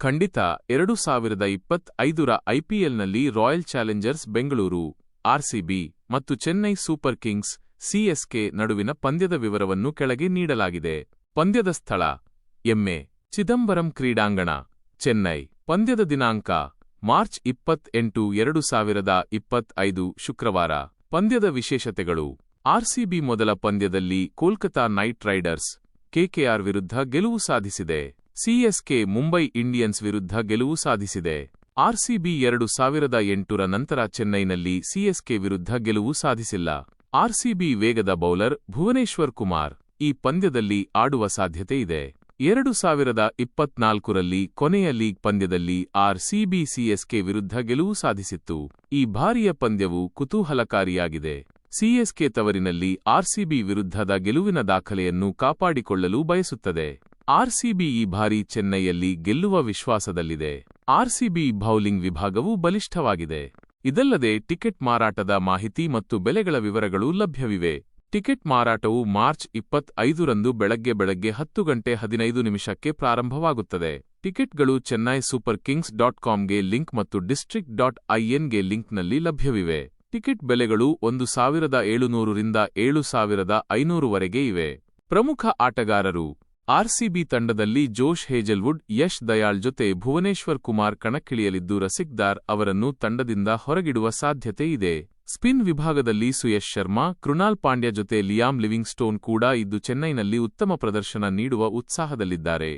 ಖಂಡಿತ ಎರಡು ಸಾವಿರದ ಇಪ್ಪತ್ ಐದರ ಐಪಿಎಲ್ನಲ್ಲಿ ರಾಯಲ್ ಚಾಲೆಂಜರ್ಸ್ ಬೆಂಗಳೂರು ಆರ್ಸಿಬಿ ಮತ್ತು ಚೆನ್ನೈ ಸೂಪರ್ ಕಿಂಗ್ಸ್ ಸಿಎಸ್ಕೆ ನಡುವಿನ ಪಂದ್ಯದ ವಿವರವನ್ನು ಕೆಳಗೆ ನೀಡಲಾಗಿದೆ. ಪಂದ್ಯದ ಸ್ಥಳ ಎಮ್ಮೆ ಚಿದಂಬರಂ ಕ್ರೀಡಾಂಗಣ, ಚೆನ್ನೈ. ಪಂದ್ಯದ ದಿನಾಂಕ, ಮಾರ್ಚ್ ಇಪ್ಪತ್ತೆಂಟು, ಎರಡು ಸಾವಿರದ ಇಪ್ಪತ್ತೈದು, ಶುಕ್ರವಾರ. ಪಂದ್ಯದ ವಿಶೇಷತೆಗಳು ಆರ್ಸಿಬಿ ಮೊದಲ ಪಂದ್ಯದಲ್ಲಿ ಕೋಲ್ಕತಾ ನೈಟ್ ರೈಡರ್ಸ್ ಕೆಕೆಆರ್ ವಿರುದ್ಧ ಗೆಲುವು ಸಾಧಿಸಿದೆ. ಸಿಎಸ್ಕೆ ಮುಂಬೈ ಇಂಡಿಯನ್ಸ್ ವಿರುದ್ಧ ಗೆಲುವು ಸಾಧಿಸಿದೆ. ಆರ್ಸಿಬಿ ಎರಡು ಸಾವಿರದ ಎಂಟರ ನಂತರ ಚೆನ್ನೈನಲ್ಲಿ ಸಿಎಸ್ಕೆ ವಿರುದ್ಧ ಗೆಲುವು ಸಾಧಿಸಿಲ್ಲ. ಆರ್ಸಿಬಿ ವೇಗದ ಬೌಲರ್ ಭುವನೇಶ್ವರ್ ಕುಮಾರ್ ಈ ಪಂದ್ಯದಲ್ಲಿ ಆಡುವ ಸಾಧ್ಯತೆ ಇದೆ. ಎರಡು ಸಾವಿರದ ಇಪ್ಪತ್ನಾಲ್ಕರಲ್ಲಿ ಕೊನೆಯ ಲೀಗ್ ಪಂದ್ಯದಲ್ಲಿ ಆರ್ಸಿಬಿ ಸಿಎಸ್ಕೆ ವಿರುದ್ಧ ಗೆಲುವು ಸಾಧಿಸಿತ್ತು. ಈ ಭಾರಿಯ ಪಂದ್ಯವು ಕುತೂಹಲಕಾರಿಯಾಗಿದೆ. ಸಿಎಸ್ಕೆ ತವರಿನಲ್ಲಿ ಆರ್ಸಿಬಿ ವಿರುದ್ಧದ ಗೆಲುವಿನ ದಾಖಲೆಯನ್ನು ಕಾಪಾಡಿಕೊಳ್ಳಲು ಬಯಸುತ್ತದೆ. ಆರ್ಸಿಬಿ ಈ ಬಾರಿ ಚೆನ್ನೈಯಲ್ಲಿ ಗೆಲ್ಲುವ ವಿಶ್ವಾಸದಲ್ಲಿದೆ. ಆರ್ಸಿಬಿ ಬೌಲಿಂಗ್ ವಿಭಾಗವು ಬಲಿಷ್ಠವಾಗಿದೆ. ಇದಲ್ಲದೆ ಟಿಕೆಟ್ ಮಾರಾಟದ ಮಾಹಿತಿ ಮತ್ತು ಬೆಲೆಗಳ ವಿವರಗಳು ಲಭ್ಯವಿವೆ. ಟಿಕೆಟ್ ಮಾರಾಟವು ಮಾರ್ಚ್ ಇಪ್ಪತ್ತೈದರಂದು ಬೆಳಗ್ಗೆ ಬೆಳಗ್ಗೆ ಹತ್ತು ಗಂಟೆ ಹದಿನೈದು ನಿಮಿಷಕ್ಕೆ ಪ್ರಾರಂಭವಾಗುತ್ತದೆ. ಟಿಕೆಟ್ಗಳು ಚೆನ್ನೈ ಸೂಪರ್ ಕಿಂಗ್ಸ್ ಡಾಟ್ ಕಾಮ್ಗೆ ಲಿಂಕ್ ಮತ್ತು ಡಿಸ್ಟ್ರಿಕ್ಟ್ ಡಾಟ್ ಐಎನ್ಗೆ ಲಿಂಕ್ನಲ್ಲಿ ಲಭ್ಯವಿವೆ. ಟಿಕೆಟ್ ಬೆಲೆಗಳು ಒಂದು ಸಾವಿರದ ಏಳುನೂರರಿಂದ ಏಳು ಸಾವಿರದ ಐನೂರುವರೆಗೆ ಇವೆ. ಪ್ರಮುಖ ಆಟಗಾರರು ಆರ್ಸಿಬಿ ತಂಡದಲ್ಲಿ ಜೋಶ್ ಹೇಜಲ್ವುಡ್, ಯಶ್ ದಯಾಳ್ ಜೊತೆ ಭುವನೇಶ್ವರ್ ಕುಮಾರ್ ಕಣಕ್ಕಿಳಿಯಲಿದ್ದು ರಸಿಕ್ದಾರ್ ಅವರನ್ನು ತಂಡದಿಂದ ಹೊರಗಿಡುವ ಸಾಧ್ಯತೆ ಇದೆ. ಸ್ಪಿನ್ ವಿಭಾಗದಲ್ಲಿ ಸುಯಶ್ ಶರ್ಮಾ, ಕೃಣಾಲ್ ಪಾಂಡ್ಯ ಜೊತೆ ಲಿಯಾಮ್ ಲಿವಿಂಗ್ಸ್ಟೋನ್ ಕೂಡ ಇದ್ದು ಚೆನ್ನೈನಲ್ಲಿ ಉತ್ತಮ ಪ್ರದರ್ಶನ ನೀಡುವ ಉತ್ಸಾಹದಲ್ಲಿದ್ದಾರೆ.